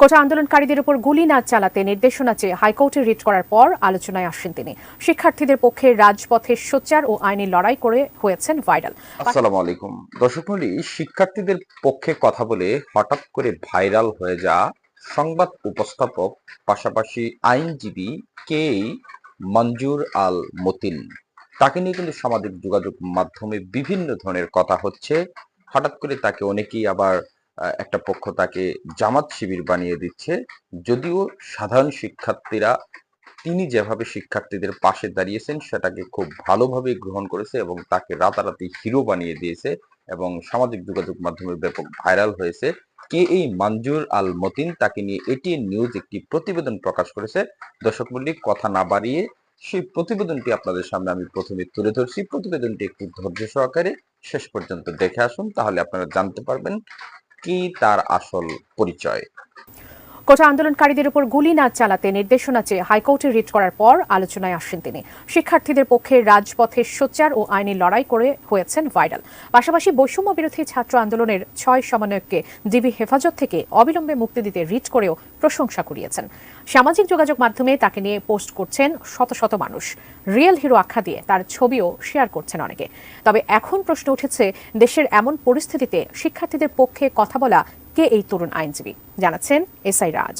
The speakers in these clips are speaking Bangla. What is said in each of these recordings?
কোটা আন্দোলনকারীদের উপর গুলি না চালাতে নির্দেশনা চেয়ে হাইকোর্টে রিট করার পর আলোচনায় আসেন তিনি। শিক্ষার্থীদের পক্ষে রাজপথে সোচ্চার ও আইনি লড়াই করে হয়েছেন ভাইরাল। আসসালামু আলাইকুম। দর্শক শিক্ষার্থীদের পক্ষে কথা বলে হঠাৎ করে ভাইরাল হয়ে যাওয়া সংবাদ উপস্থাপক, পাশাপাশি আইনজীবী কে মঞ্জুর আল মতিন। তাকে নিয়ে কিন্তু সামাজিক যোগাযোগ মাধ্যমে বিভিন্ন ধরনের কথা হচ্ছে। হঠাৎ করে তাকে অনেকেই আবার একটা পক্ষ তাকে জামাত শিবির বানিয়ে দিচ্ছে। যদিও সাধারণ শিক্ষার্থীরা তিনি যেভাবে শিক্ষার্থীদের পাশে দাঁড়িয়েছেন, সেটাকে খুব ভালোভাবে গ্রহণ করেছে এবং তাকে রাতারাতি হিরো বানিয়ে দিয়েছে এবং সামাজিক যোগাযোগ মাধ্যমে ব্যাপক ভাইরাল হয়েছে। কে এই মঞ্জুর আল মতিন তাকে নিয়ে এটিএন নিউজ একটি প্রতিবেদন প্রকাশ করেছে। দর্শক মল্লিক কথা না বাড়িয়ে সেই প্রতিবেদনটি আপনাদের সামনে আমি প্রথমে তুলে ধরছি। প্রতিবেদনটি একটু ধৈর্য সহকারে শেষ পর্যন্ত দেখে আসুন, তাহলে আপনারা জানতে পারবেন কি তার আসল পরিচয়? কোটা আন্দোলনকারীদের উপর গুলি না চালাতে নির্দেশনা চেয়ে হাইকোর্টে রিট করার পর আলোচনায় আসেন তিনি। শিক্ষার্থীদের পক্ষে রাজপথে সোচ্চার ও আইনি লড়াই করে হয়েছেন ভাইরাল। পাশাপাশি বৈষম্য বিরোধী ছাত্র আন্দোলনের ছয় সমন্বয়ককে ডিবি হেফাজত থেকে অবিলম্বে মুক্তি দিতে রিট করেও প্রশংসা কুড়িয়েছেন। সামাজিক যোগাযোগ মাধ্যমে তাকে নিয়ে পোস্ট করছেন শত শত মানুষ। রিয়েল হিরো আখ্যা দিয়ে তার ছবিও শেয়ার করছেন অনেকে। তবে এখন প্রশ্ন উঠেছে, দেশের এমন পরিস্থিতিতে শিক্ষার্থীদের পক্ষে কথা বলা কে এই তরুণ আইনজীবী। জানাচ্ছেন এসআই রাজ।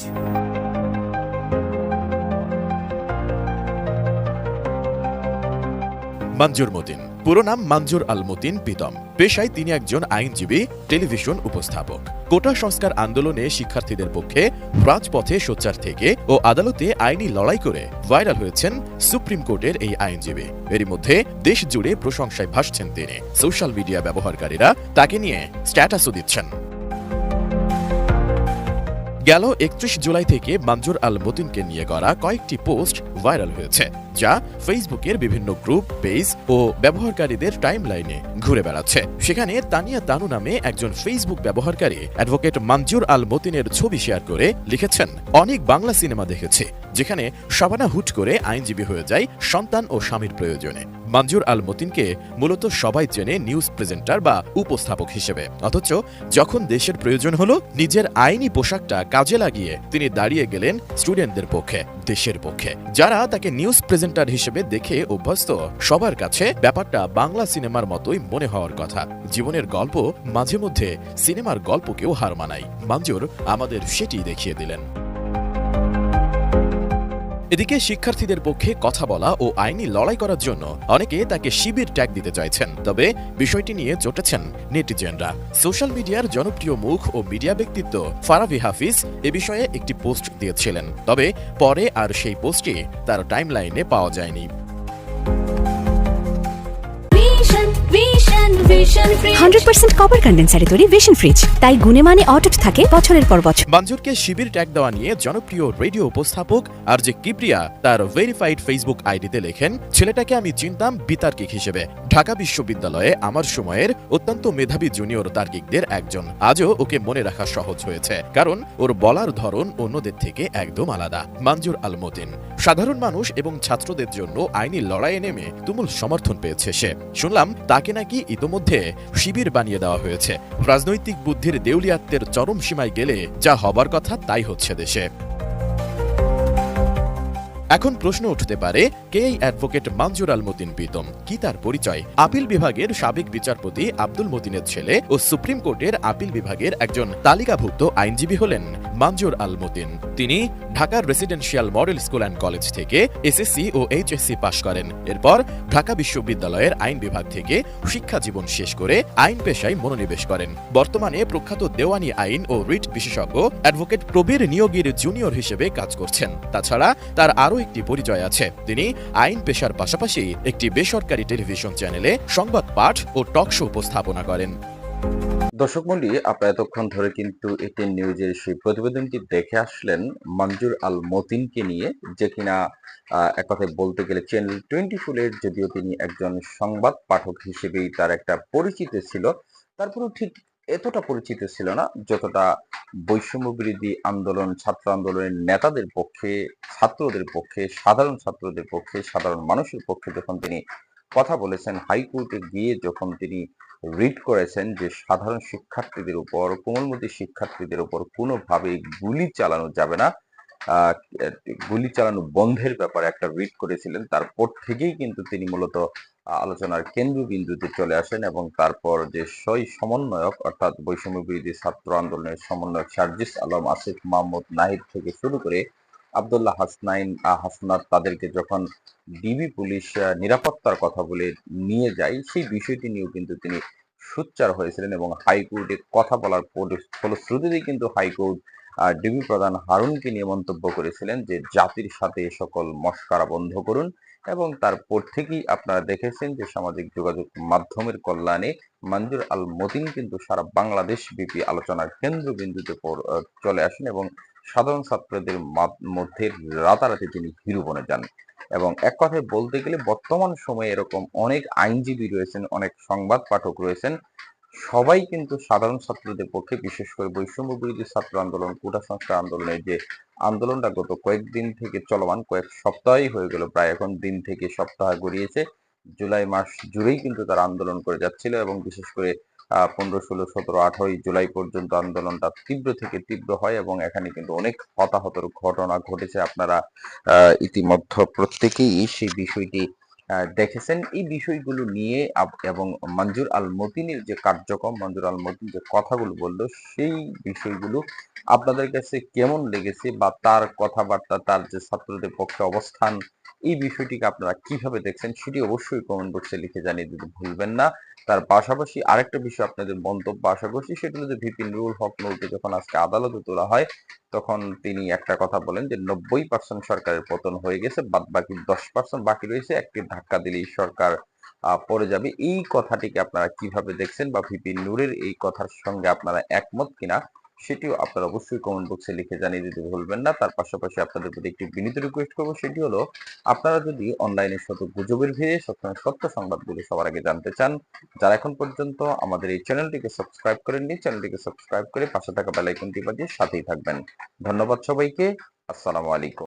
মঞ্জুর মতিন। পুরো নাম মঞ্জুর আল মতিন প্রীতম। পেশায় তিনি একজন আইনজীবী, টেলিভিশন উপস্থাপক। কোটা সংস্কার আন্দোলনে শিক্ষার্থীদের পক্ষে রাজপথে সোচ্চার থেকে ও আদালতে আইনি লড়াই করে ভাইরাল হয়েছেন সুপ্রিম কোর্টের এই আইনজীবী। এরই মধ্যে দেশ জুড়ে প্রশংসায় ভাসছেন তিনি। সোশ্যাল মিডিয়া ব্যবহারকারীরা তাকে নিয়ে স্ট্যাটাসও দিচ্ছেন। গেল একত্রিশ জুলাই থেকে মঞ্জুর আল মতিনকে নিয়ে করা কয়েকটি পোস্ট ভাইরাল হয়েছে, যা ফেসবুকের বিভিন্ন গ্রুপ, পেজ ও ব্যবহারকারীদের টাইমলাইনে ঘুরে বেড়াচ্ছে। সেখানে তানিয়া তানু নামে একজন ফেসবুক ব্যবহারকারী অ্যাডভোকেট মঞ্জুর আল মতিনের ছবি শেয়ার করে লিখেছেন, অনেক বাংলা সিনেমা দেখেছি, যেখানে শাবানা হুট করে আইনজীবী হয়ে যায় সন্তান ও স্বামীর প্রয়োজনে। মঞ্জুর আল মতিনকে মূলত সবাই চেনে নিউজ প্রেজেন্টার বা উপস্থাপক হিসেবে। অথচ যখন দেশের প্রয়োজন হলো, নিজের আইনি পোশাকটা কাজে লাগিয়ে তিনি দাঁড়িয়ে গেলেন স্টুডেন্টদের পক্ষে, দেশের পক্ষে। যারা তাকে নিউজ প্রেজেন্টার হিসেবে দেখে অভ্যস্ত, সবার কাছে ব্যাপারটা বাংলা সিনেমার মতোই মনে হওয়ার কথা। জীবনের গল্প মাঝে মধ্যে সিনেমার গল্পকেও হার মানায়। মঞ্জুর, আমাদের সেটি দেখিয়ে দিলেন। এদিকে শিক্ষার্থীদের পক্ষে কথা বলা ও আইনি লড়াই করার জন্য অনেকে তাকে শিবির ট্যাগ দিতে চাইছেন। তবে বিষয়টি নিয়ে চটেছেন নেটিজেনরা। সোশ্যাল মিডিয়ার জনপ্রিয় মুখ ও মিডিয়া ব্যক্তিত্ব ফারাভি হাফিজ এ বিষয়ে একটি পোস্ট দিয়েছিলেন। তবে পরে আর সেই পোস্টটি তার টাইমলাইনে পাওয়া যায়নি। হান্ড্রেড পার্সেন্ট কপার কন্ডেন্সারে তৈরি ভিশন ফ্রিজ তাই গুণে মানে অটুট থাকে বছরের পর বছর। মঞ্জুরকে শিবির ট্যাগ দেওয়া নিয়ে জনপ্রিয় রেডিও উপস্থাপক আর যে কিপ্রিয়া তার ভেরিফাইড ফেসবুক আইডিতে লেখেন ছেলেটাকে আমি চিনতাম বিতার্কিক হিসেবে। ঢাকা বিশ্ববিদ্যালয়ে আমার সময়ের অত্যন্ত মেধাবী জুনিয়র তার্কিকদের একজন। আজও ওকে মনে রাখা সহজ হয়েছে কারণ ওর বলার ধরন অন্যদের থেকে একদম আলাদা। মঞ্জুর আল মতিন সাধারণ মানুষ এবং ছাত্রদের জন্য আইনি লড়াইয়ে নেমে তুমুল সমর্থন পেয়েছে সে। শুনলাম তাকে নাকি ইতোমধ্যে শিবির বানিয়ে দেওয়া হয়েছে। রাজনৈতিক বুদ্ধির দেউলিয়াত্বের চরম সীমায় গেলে যা হবার কথা তাই হচ্ছে দেশে। এখন প্রশ্ন উঠতে পারে, কে এই অ্যাডভোকেট মঞ্জুর আল মতিন প্রীতম? কি তার পরিচয়? আপিল বিভাগের সাবেক বিচারপতি আব্দুল মতিনের ছেলে ও সুপ্রিম কোর্টের আপিল বিভাগের একজন তালিকাভুক্ত আইনজীবী হলেন মঞ্জুর আল মতিন। তিনি ঢাকার residential model school and college থেকে এসএসসি ও এইচএসসি পাশ করেন। এরপর ঢাকা বিশ্ববিদ্যালয়ের আইন বিভাগ থেকে শিক্ষা জীবন শেষ করে আইন পেশায় মনোনিবেশ করেন। বর্তমানে প্রখ্যাত দেওয়ানি আইন ও রিট বিশেষজ্ঞ অ্যাডভোকেট প্রবীর নিয়োগীর জুনিয়র হিসেবে কাজ করছেন। তাছাড়া তার আরও একটি পরিচয় আছে। তিনি আইন পেশার পাশাপাশি একটি বেসরকারি টেলিভিশন চ্যানেলে সংবাদ পাঠ ও টক শো উপস্থাপনা করেন। দর্শক মন্ডলী, আপনারা এতক্ষণ ধরে কিন্তু এটিএন নিউজের সেই প্রতিবেদনটি দেখে আসলেন মঞ্জুর আল মতিনকে নিয়ে, যে কিনা এক কথায় বলতে গেলে চ্যানেল টোয়েন্টি ফোরের যদিও তিনি একজন সংবাদ পাঠক হিসেবেই তার একটা পরিচিত ছিল, তারপরেও ঠিক এতটা পরিচিত ছিল না যতটা বৈষম্য বিরোধী আন্দোলন, ছাত্র আন্দোলনের নেতাদের পক্ষে, ছাত্রদের পক্ষে, সাধারণ ছাত্রদের পক্ষে, সাধারণ মানুষের পক্ষে যখন তিনি কথা বলেছেন, হাইকোর্টে গিয়ে যখন তিনি রিড করেছেন যে সাধারণ শিক্ষার্থীদের উপর, কোমলমতি শিক্ষার্থীদের উপর কোনোভাবেই গুলি চালানো যাবে না গুলি চালানো বন্ধের ব্যাপারে একটা রিট করেছিলেন। তারপর থেকেই কিন্তু তিনি মূলত আলোচনার কেন্দ্রবিন্দুতে চলে আসেন এবং তারপর যে সই সমন্বয়ক, অর্থাৎ বৈষম্য বিরোধী ছাত্র আন্দোলনের সমন্বয়ক সার্জিস আলম, আসিফ মাহমুদ নাহিদ থেকে শুরু করে আবদুল্লাহ হাসনাইন হাসনাত তাদেরকে যখন ডিবি পুলিশ নিরাপত্তার কথা বলে নিয়ে যায়, সেই বিষয়টি নিয়েও কিন্তু তিনি সোচ্চার হয়েছিলেন এবং হাইকোর্টে কথা বলার ফলশ্রুতিতেই কিন্তু হাইকোর্ট ডিবি প্রধান হারুনকে নিয়ে মন্তব্য করেছিলেন যে জাতির সাথে সকল মস্কারা বন্ধ করুন এবং তারপর থেকেই আপনারা দেখেছেন যে সামাজিক যোগাযোগ মাধ্যমের কল্যাণে মঞ্জুর আল মতিন কিন্তু সারা বাংলাদেশ ব্যাপী আলোচনার কেন্দ্রবিন্দুতে চলে আসেন এবং সাধারণ ছাত্রদের মধ্যে রাতারাতি তিনি হিরো বনে যান। এবং এক কথায় বলতে গেলে বর্তমান সময়ে এরকম অনেক আইনজীবী রয়েছেন, অনেক সংবাদ পাঠক রয়েছেন। সবাই কিন্তু সাধারণ ছাত্রদের পক্ষে, বিশেষ করে বৈষম্য বিরোধী ছাত্র আন্দোলন, কোটা সংস্কার আন্দোলনের যে আন্দোলনটা গত কয়েকদিন থেকে চলমান, কয়েক সপ্তাহই হয়ে গেল, প্রায় এখন দিন থেকে সপ্তাহ গড়িয়েছে। জুলাই মাস জুড়েই কিন্তু তারা আন্দোলন করে যাচ্ছিল এবং বিশেষ করে পনেরো, ষোলো, সতেরো, আঠারোই জুলাই পর্যন্ত আন্দোলনটা তীব্র থেকে তীব্র হয় এবং এখানে কিন্তু অনেক হতাহতর ঘটনা ঘটেছে। আপনারা ইতিমধ্যে প্রত্যেকেই সেই বিষয়টি দেখেছেন। এই বিষয়গুলো নিয়ে এবং মঞ্জুর আল মতিনের যে কার্যক্রম, মঞ্জুর আল মতিন যে কথাগুলো বলল, সেই বিষয়গুলো আপনাদের কাছে কেমন লেগেছে বা তার কথাবার্তা, তার যে ছাত্রদের পক্ষে অবস্থান এই বিষয়টিকে আপনারা কীভাবে দেখছেন সেটি অবশ্যই কমেন্ট বক্সে লিখে জানিয়ে দিতে ভুলবেন না। তার পাশাপাশি আরেকটা বিষয় আপনাদের মন্তব্য আশা করছি, সেটা হলো যে ভিপি নুরুল হক নুরকে যখন আজকে আদালতে তোলা হয়, তখন তিনি একটা কথা বলেন যে নব্বই পার্সেন্ট সরকারের পতন হয়ে গেছে বাদ বাকি দশ পার্সেন্ট বাকি রয়েছে, একটি ধাক্কা দিলেই সরকার পড়ে যাবে। এই কথাটিকে আপনারা কীভাবে দেখছেন বা ভিপি নূরের এই কথার সঙ্গে আপনারা একমত কিনা সেটিও আপনারা অবশ্যই কমেন্ট বক্সে লিখে জানিয়ে দিতে ভুলবেন না। তার পাশাপাশি আপনাদের প্রতি একটি বিনীত রিকোয়েস্ট করব, সেটি হলো, আপনারা যদি অনলাইনে শত গুজবের ভিড়ে সবসময় সত্য সংবাদগুলো সবার আগে জানতে চান, যারা এখন পর্যন্ত আমাদের এই চ্যানেলটিকে সাবস্ক্রাইব করেননি, চ্যানেলটিকে সাবস্ক্রাইব করে পাশে থাকা বেলাইকনটি বাজিয়ে সাথেই থাকবেন। ধন্যবাদ সবাইকে, আসসালামু আলাইকুম।